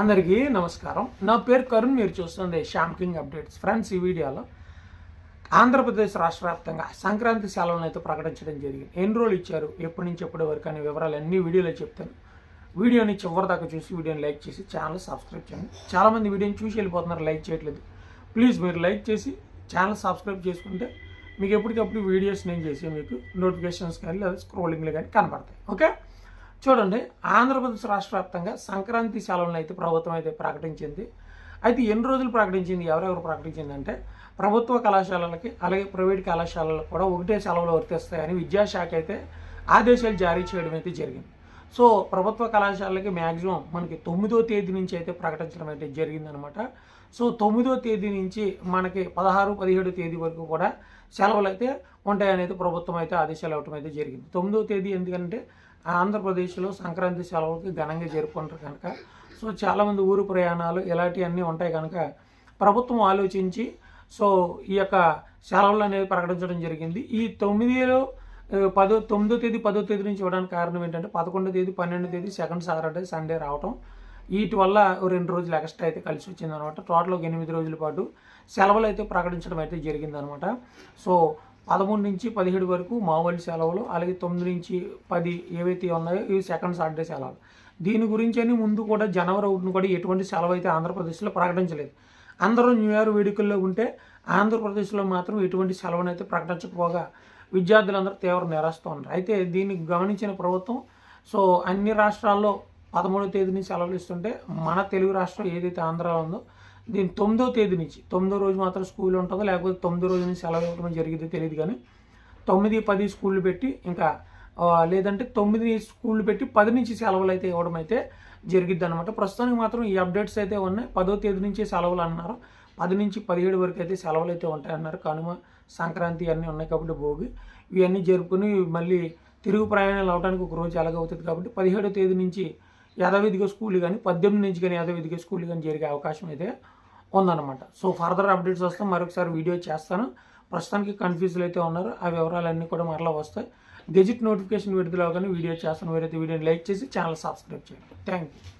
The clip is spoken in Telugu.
అందరికీ నమస్కారం. నా పేరు కరుణ్ మీరు చూస్తుంది శ్యామ్ కింగ్ అప్డేట్స్. ఫ్రెండ్స్ ఈ వీడియోలో ఆంధ్రప్రదేశ్ రాష్ట్ర వ్యాప్తంగా సంక్రాంతి సెలవులను అయితే ప్రకటించడం జరిగింది. ఎన్ని రోజులు ఇచ్చారు ఎప్పటి నుంచి ఎప్పటి వరకు అనే వివరాలు అన్ని వీడియోలో చెప్తాను. వీడియోని చివరి దాకా చూసి వీడియోని లైక్ చేసి ఛానల్ సబ్స్క్రైబ్ చేయండి. చాలామంది వీడియోని చూసి వెళ్ళిపోతున్నారు లైక్ చేయట్లేదు. ప్లీజ్ మీరు లైక్ చేసి ఛానల్ సబ్స్క్రైబ్ చేసుకుంటే మీకు ఎప్పటికప్పుడు వీడియోస్ నేను చేసి మీకు నోటిఫికేషన్స్ కానీ లేదా స్క్రోలింగ్లు కానీ కనపడతాయి ఓకే? చూడండి ఆంధ్రప్రదేశ్ రాష్ట్ర వ్యాప్తంగా సంక్రాంతి సెలవులను అయితే ప్రభుత్వం అయితే ప్రకటించింది. అయితే ఎన్ని రోజులు ప్రకటించింది ఎవరెవరు ప్రకటించింది అంటే ప్రభుత్వ కళాశాలలకి అలాగే ప్రైవేట్ కళాశాలలకు కూడా ఒకటే సెలవులు వర్తిస్తాయని విద్యాశాఖ అయితే ఆదేశాలు జారీ చేయడం అయితే జరిగింది. సో ప్రభుత్వ కళాశాలకి మ్యాక్సిమం మనకి తొమ్మిదో తేదీ నుంచి అయితే ప్రకటించడం అయితే జరిగిందనమాట. సో తొమ్మిదో తేదీ నుంచి మనకి పదహారు పదిహేడు తేదీ వరకు కూడా సెలవులు అయితే ఉంటాయనేది ప్రభుత్వం అయితే ఆదేశాలు ఇవ్వటం అయితే జరిగింది. తొమ్మిదో తేదీ ఎందుకంటే ఆంధ్రప్రదేశ్లో సంక్రాంతి సెలవులకి ఘనంగా జరుపుకుంటారు కనుక. సో చాలామంది ఊరు ప్రయాణాలు ఇలాంటివన్నీ ఉంటాయి కనుక ప్రభుత్వం ఆలోచించి సో ఈ యొక్క సెలవులు అనేది ప్రకటించడం జరిగింది. ఈ తొమ్మిదిలో పదో తొమ్మిదో తేదీ పదో తేదీ నుంచి ఇవ్వడానికి కారణం ఏంటంటే పదకొండో తేదీ పన్నెండో తేదీ సెకండ్ సాటర్డే సండే రావటం. వీటి వల్ల రెండు రోజులు ఎక్స్ట్రా అయితే కలిసి వచ్చింది అనమాట టోటల్ ఒక ఎనిమిది రోజుల పాటు సెలవులు అయితే ప్రకటించడం అయితే జరిగిందనమాట. సో పదమూడు నుంచి పదిహేడు వరకు మామూలు సెలవులు అలాగే తొమ్మిది నుంచి పది ఏవైతే ఉన్నాయో ఇవి సెకండ్ సాటర్డే సెలవులు. దీని గురించి అని ముందు కూడా జనవరి ఒకటిని కూడా ఎటువంటి సెలవు అయితే ఆంధ్రప్రదేశ్లో ప్రకటించలేదు. అందరూ న్యూ ఇయర్ వేడుకల్లో ఉంటే ఆంధ్రప్రదేశ్లో మాత్రం ఎటువంటి సెలవునైతే ప్రకటించకపోగా విద్యార్థులందరూ తీవ్ర నిరాశతో ఉన్నారు. అయితే దీన్ని గమనించిన ప్రభుత్వం సో అన్ని రాష్ట్రాల్లో పదమూడో తేదీ నుంచి సెలవులు ఇస్తుంటే మన తెలుగు రాష్ట్రం ఏదైతే ఆంధ్రాలో ఉందో దీని తొమ్మిదో తేదీ నుంచి తొమ్మిదో రోజు మాత్రం స్కూల్ ఉంటుందో లేకపోతే తొమ్మిదో రోజు నుంచి సెలవు ఇవ్వడం జరిగిందో తెలియదు కానీ తొమ్మిది పది స్కూళ్ళు పెట్టి ఇంకా లేదంటే తొమ్మిది స్కూళ్ళు పెట్టి పది నుంచి సెలవులు అయితే ఇవ్వడం అయితే జరిగిద్ది అనమాట ప్రస్తుతానికి మాత్రం ఈ అప్డేట్స్ అయితే ఉన్నాయి. పదో తేదీ నుంచి సెలవులు అన్నారు. పది నుంచి పదిహేడు వరకు అయితే సెలవులు అయితే ఉంటాయన్నారు. కనుమ సంక్రాంతి అన్నీ ఉన్నాయి కాబట్టి భోగి. ఇవన్నీ జరుపుకుని మళ్ళీ తిరుగు ప్రయాణాలు అవడానికి ఒక రోజు అవుతుంది కాబట్టి పదిహేడో తేదీ నుంచి యథావిధిగా స్కూల్ కానీ పద్దెనిమిది నుంచి కానీ యథావిధిగా స్కూల్ కానీ జరిగే అవకాశం అయితే ఉందన్నమాట. సో ఫర్దర్ అప్డేట్స్ వస్తే మరొకసారి వీడియో చేస్తాను. ప్రస్తుతానికి కన్ఫ్యూజ్లు అయితే ఉన్నారు. ఆ వివరాలన్నీ కూడా మరలా వస్తాయి. గెజిట్ నోటిఫికేషన్ విడుదల కానీ వీడియో చేస్తాను. వేరైతే వీడియోని లైక్ చేసి ఛానల్ సబ్స్క్రైబ్ చేయండి. Thank you